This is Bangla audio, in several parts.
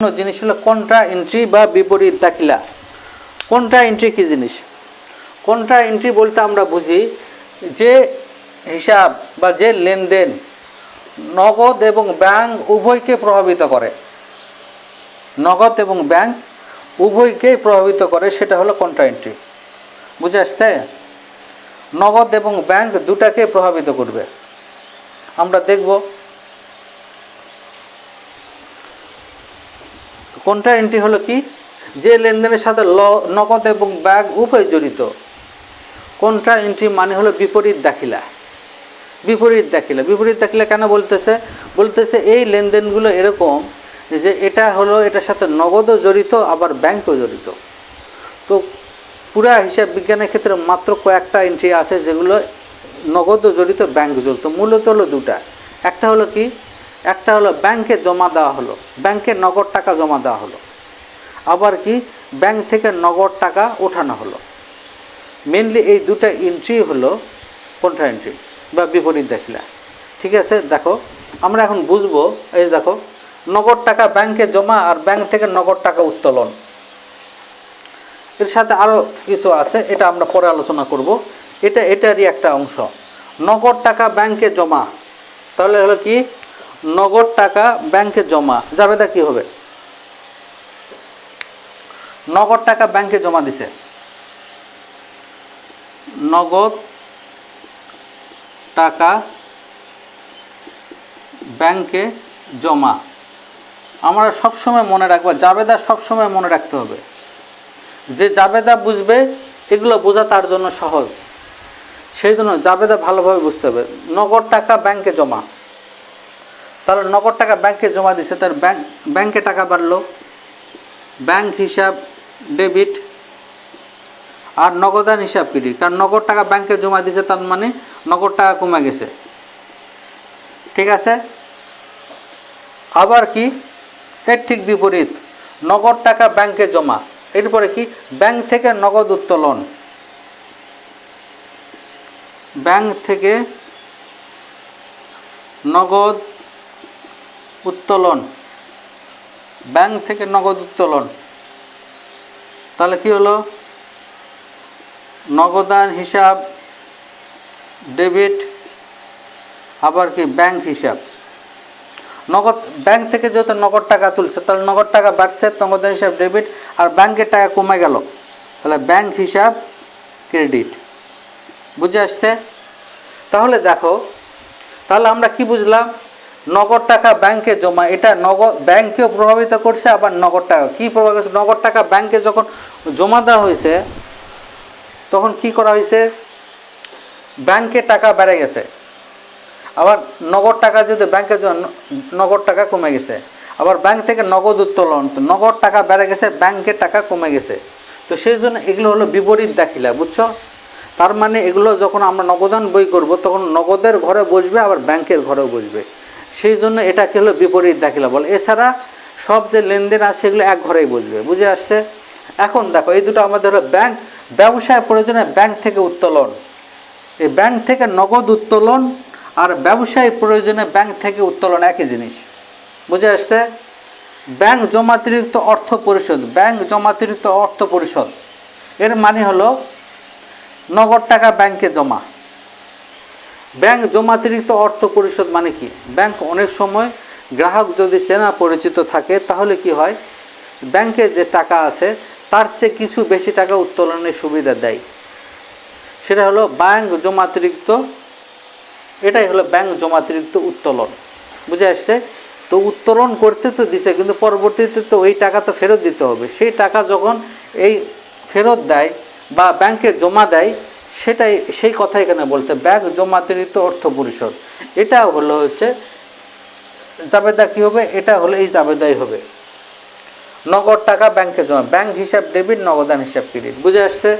জিনিস হলো কন্ট্রা এন্ট্রি বা বিপরীত দাখিলা। কন্ট্রা এন্ট্রি কী জিনিস? কন্ট্রা এন্ট্রি বলতে আমরা বুঝি যে হিসাব বা যে লেনদেন নগদ এবং ব্যাংক উভয়কে প্রভাবিত করে। নগদ এবং ব্যাংক উভয়কেই প্রভাবিত করে, সেটা হলো কন্ট্রা এন্ট্রি বুঝে আসছে? নগদ এবং ব্যাংক দুটাকে প্রভাবিত করবে। আমরা দেখব কন্ট্রা এন্ট্রি হলো কি? যে লেনদেনের সাথে ল- নগদ এবং ব্যাগ উভয় জড়িত। কন্ট্রা এন্ট্রি মানে হলো বিপরীত দাখিলা। বিপরীত দাখিলা। বিপরীত দাখিলা কেন বলতেছে? বলতেছে এই লেনদেনগুলো এরকম যে এটা হলো এটার সাথে নগদও জড়িত, আবার ব্যাংকও জড়িত। তো পুরা হিসাব বিজ্ঞানের ক্ষেত্রে মাত্র কয়েকটা এন্ট্রি আছে যেগুলো নগদও জড়িত ব্যাংক জড়িত। মূলত হলো দুটা। একটা হলো কি? একটা হলো ব্যাংকে জমা দেওয়া হলো, ব্যাংকে নগদ টাকা জমা দেওয়া হলো। আবার কি, ব্যাংক থেকে নগদ টাকা ওঠানো হলো। মেনলি এই দুটা এন্ট্রি হলো কন্ট্রা এন্ট্রি বা বিপরীত দাখিলা। ঠিক আছে, দেখো, আমরা এখন বুঝব, এই দেখো, নগদ টাকা ব্যাংকে জমা আর ব্যাংক থেকে নগদ টাকা উত্তোলন। এর সাথে আরও কিছু আছে, এটা আমরা পরে আলোচনা করব। এটা, এটারই একটা অংশ। নগদ টাকা ব্যাংকে জমা, তাহলে হলো কি? নগদ টাকা ব্যাংকে জমা। জাবেদা কি হবে? নগদ টাকা ব্যাংকে জমা দিছে। নগদ টাকা ব্যাংকে জমা। আমরা সবসময় মনে রাখব, জাবেদা সবসময় মনে রাখতে হবে। যে জাবেদা বুঝবে, এগুলো বোঝা তার জন্য সহজ। সেই জন্য জাবেদা ভালোভাবে বুঝতে হবে। নগদ টাকা ব্যাংকে জমা। তাহলে নগদ টাকা ব্যাংকে জমা দিছে, তার ব্যাংক ব্যাংকে টাকা বাড়লো। ব্যাংক হিসাব, ডেবিট আর নগদান হিসাব ক্রেডিট কারণ নগদ টাকা ব্যাংকে জমা দিছে, তার মানে নগদ টাকা কমে গেছে। ঠিক আছে? আবার কি? এর ঠিক বিপরীত। নগদ টাকা ব্যাংকে জমা। এরপরে কি? ব্যাংক থেকে নগদ উত্তোলন। ব্যাংক থেকে নগদ উত্তোলন। ব্যাংক থেকে নগদ উত্তোলন। তাহলে কি হলো? নগদান হিসাব, ডেবিট, আবার কি ব্যাংক হিসাব। নগদ, ব্যাংক থেকে যেহেতু নগদ টাকা তুলছে, তাহলে নগদ টাকা বাড়ছে নগদান হিসাব, ডেবিট আর ব্যাংকের টাকা কমে গেল। তাহলে ব্যাংক হিসাব, ক্রেডিট। বুঝে আসছে? তাহলে দেখো, তাহলে আমরা কি বুঝলাম? নগদ টাকা ব্যাংকে জমা, এটা নগদ ব্যাংকেও প্রভাবিত করছে, আবার নগদ টাকা, কী প্রভাবিত করছে? নগদ টাকা ব্যাংকে যখন জমা দেওয়া হয়েছে, তখন কি করা হয়েছে? ব্যাংকে টাকা বেড়ে গেছে। আবার নগদ টাকা যদি ব্যাংকে নগদ টাকা কমে গেছে, আবার ব্যাংক থেকে নগদ উত্তোলন, তো নগদ টাকা বেড়ে গেছে ব্যাংকের টাকা কমে গেছে। তো সেই জন্য এগুলো হলো বিপরীত দাখিলা, বুঝছ? তার মানে এগুলো যখন আমরা নগদান বই করব, তখন নগদের ঘরে বসবে, আবার ব্যাংকের ঘরেও বসবে। সেই জন্য এটাকে হলো বিপরীত দাখিলা বলে। এছাড়া সব যে লেনদেন আছে সেগুলো এক ঘরেই বুঝবে বুঝে আসছে? এখন দেখো, এই দুটো আমাদের হলো ব্যাংক ব্যবসায় প্রয়োজনে ব্যাংক থেকে উত্তোলন। এই ব্যাংক থেকে নগদ উত্তোলন আর ব্যবসায়ী প্রয়োজনে ব্যাংক থেকে উত্তোলন, একই জিনিস। বুঝে আসছে? ব্যাংক জমাতিরিক্ত অর্থ পরিশোধ ব্যাংক জমাতিরিক্ত অর্থ পরিশোধ। এর মানে হলো নগদ টাকা ব্যাংকে জমা। ব্যাংক জমাতিরিক্ত অর্থ পরিশোধ মানে কি? ব্যাংক অনেক সময় গ্রাহক যদি চেনা পরিচিত থাকে, তাহলে কি হয়? ব্যাংকে যে টাকা আছে, তার চেয়ে কিছু বেশি টাকা উত্তোলনের সুবিধা দেয়। সেটা হলো ব্যাংক জমাতিরিক্ত, এটাই হলো ব্যাংক জমাতিরিক্ত উত্তোলন। বুঝে আসছে? তো উত্তোলন করতে তো দিছে, কিন্তু পরবর্তীতে তো ওই টাকা তো ফেরত দিতে হবে। সেই টাকা যখন এই ফেরত দেয় বা ব্যাংকে জমা দেয় সেটাই সেই কথা এখানে বলতে ব্যাংক জমাতিরিক্ত অর্থ পরিশোধ। এটা হলো হচ্ছে, জাবেদা কী হবে? এটা হলো এই জাবেদাই হবে। নগদ টাকা ব্যাংকে জমা, ব্যাংক হিসাব, ডেবিট, নগদান হিসাব, ক্রেডিট। বুঝে আসছে?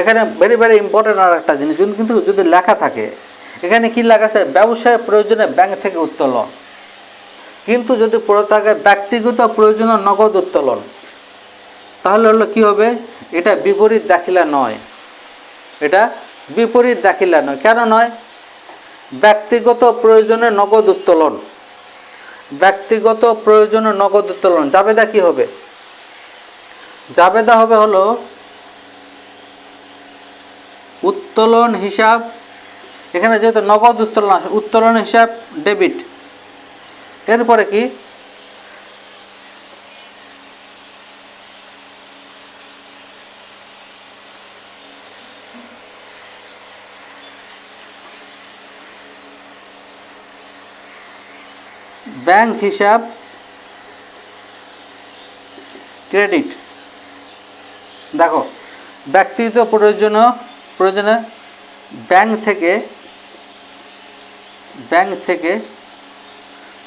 এখানে ভেরি ভেরি ইম্পর্টেন্ট আর একটা জিনিস কিন্তু যদি লেখা থাকে, এখানে কি লেখা আছে? ব্যবসায় প্রয়োজনে ব্যাংক থেকে উত্তোলন। কিন্তু যদি পড়ে থাকে ব্যক্তিগত প্রয়োজনে নগদ উত্তোলন, তাহলে হলো কি হবে? এটা বিপরীত দাখিলা নয়। এটা বিপরীত দাখিলা নয়। কেন নয়? ব্যক্তিগত প্রয়োজনে নগদ উত্তোলন। ব্যক্তিগত প্রয়োজনে নগদ উত্তোলন। জাবেদা কি হবে? জাবেদা হবে হলো উত্তোলন হিসাব, এখানে যেহেতু নগদ উত্তোলন উত্তোলন হিসাব, ডেবিট। এরপরে কি? ব্যাংক হিসাব, ক্রেডিট। দেখো, ব্যক্তিগত প্রয়োজনীয় প্রয়োজনে ব্যাংক থেকে ব্যাংক থেকে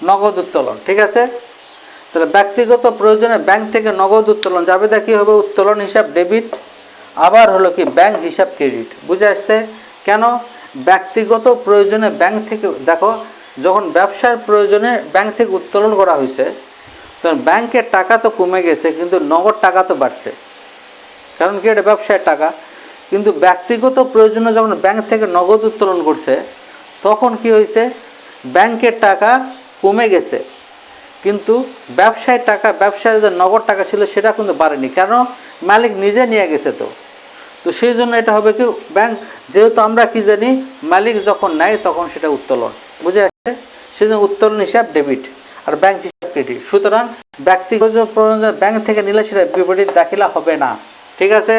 নগদ উত্তোলন, ঠিক আছে? তাহলে ব্যক্তিগত প্রয়োজনে ব্যাংক থেকে নগদ উত্তোলন যাবে তা কী হবে? উত্তোলন হিসাব, ডেবিট। আবার হলো কি, ব্যাংক হিসাব, ক্রেডিট। বুঝে আসছে? কেন? ব্যক্তিগত প্রয়োজনে ব্যাংক থেকে, দেখো যখন ব্যবসার প্রয়োজনে ব্যাংক থেকে উত্তোলন করা হয়েছে, তখন ব্যাংকের টাকা তো কমে গেছে, কিন্তু নগদ টাকা তো বাড়ছে। কারণ কি এটা ব্যবসায়ের টাকা? কিন্তু ব্যক্তিগত প্রয়োজনে যখন ব্যাংক থেকে নগদ উত্তোলন করছে, তখন কি হয়েছে? ব্যাংকের টাকা কমে গেছে। কিন্তু ব্যবসায়ের টাকা ব্যবসায় যে নগদ টাকা ছিল, সেটা কিন্তু বাড়েনি। কেন? মালিক নিজে নিয়ে গেছে তো। তো সেই জন্য এটা হবে কি ব্যাংক যেহেতু আমরা কি জানি, মালিক যখন নেয়, তখন সেটা উত্তোলন। বুঝে আসছে সেই জন্য উত্তোলন হিসাব ডেবিট আর ব্যাংক হিসাব ক্রেডিট সুতরাং ব্যক্তিগত ব্যাংক থেকে নিলে সেটা বিপরীত দাখিলা হবে না। ঠিক আছে?